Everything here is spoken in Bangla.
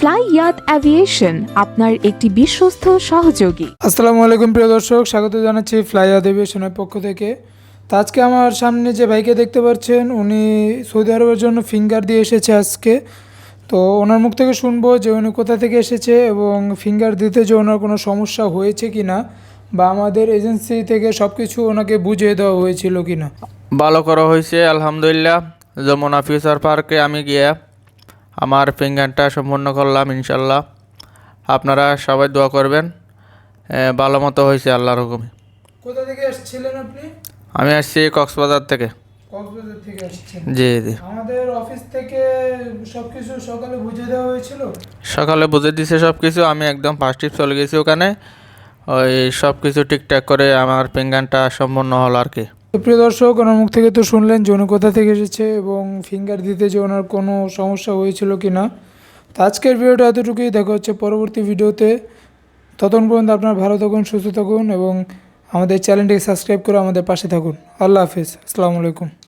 ফ্লাই ইয়াত অ্যাভিয়েশন আপনার একটি বিশ্বস্ত সহযোগী। আসসালামু আলাইকুম প্রিয় দর্শক স্বাগত জানাচ্ছি ফ্লাই অধিবেশনের পক্ষ থেকে। তো আজকে আমার সামনে যে ভাইকে দেখতে পাচ্ছেন উনি সৌদি আরবের জন্য ফিঙ্গার দিয়ে এসেছে আজকে। তো ওনার মুখ থেকে শুনব যে উনি কোথা থেকে এসেছে এবং ফিঙ্গার দিতে যে ওনার কোনো সমস্যা হয়েছে কি না বা আমাদের এজেন্সি থেকে সব কিছু ওনাকে বুঝিয়ে দেওয়া হয়েছিল কি না ভালো করা হয়েছে আলহামদুলিল্লাহ। যমুনা ফিউচার পার্কে আমি গিয়ে আমার ফিঙ্গারটা সম্পূর্ণ করলাম ইনশাল্লাহ আপনারা সবাই দোয়া করবেন। ভালো মতো হয়েছে আল্লাহর হুকুমে। কোথা থেকে এসেছিলেন আপনি? আমি আসছি কক্সবাজার থেকে। কক্সবাজার থেকে আসছেন জি জি। আমাদের অফিস থেকে সব কিছু সকালে বুঝিয়ে দেওয়া হয়েছিল? সকালে বুঝে দিছে সব কিছু আমি একদম ফার্স্ট ট্রিপ চলে গেছি ওখানে। ওই সব কিছু ঠিকঠাক করে আমার ফিঙ্গারটা সম্পূর্ণ হলো আর কি। প্রিয় দর্শক, ওনার মুখ থেকে তো শুনলেন, যে কোথা থেকে এসেছে এবং ফিঙ্গার দিতে যে ওনার কোনো সমস্যা হয়েছিল কি না। তো আজকের ভিডিওটা এতটুকুই। দেখা হচ্ছে পরবর্তী ভিডিওতে। ততক্ষণ পর্যন্ত আপনার ভালো থাকুন, সুস্থ থাকুন এবং আমাদের চ্যানেলটিকে সাবস্ক্রাইব করে আমাদের পাশে থাকুন। আল্লাহ হাফিজ। আসসালামু আলাইকুম।